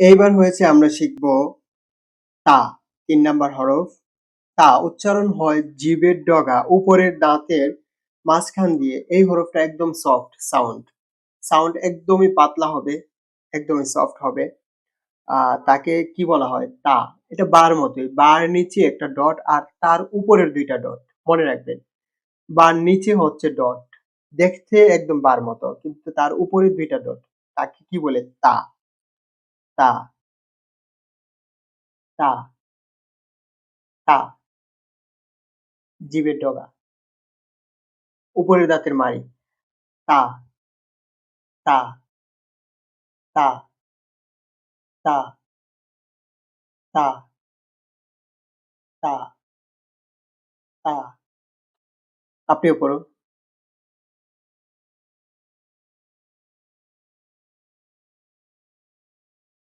এইবার হয়েছে আমরা শিখব তা, তিন নাম্বার হরফ। তা উচ্চারণ হয় জিভের ডগা, উপরের দাঁতের মাঝখান দিয়ে। এই হরফটা একদম সফট সাউন্ড সাউন্ড একদমই পাতলা হবে, একদমই সফট হবে। তাকে কি বলা হয়? তা, এটা বার মতোই। বার নিচে একটা ডট আর তার উপরের দুইটা ডট মনে রাখবেন। বার নিচে হচ্ছে ডট দেখতে একদম বার মতো, কিন্তু তার উপরে দুইটা ডট তাকে কি বলে? তা। তা তা তা। জিভের ডগা। উপরের দাঁতের মাড়ি। তা তা তা তা তা তা তা। আপনিও পড়ুন।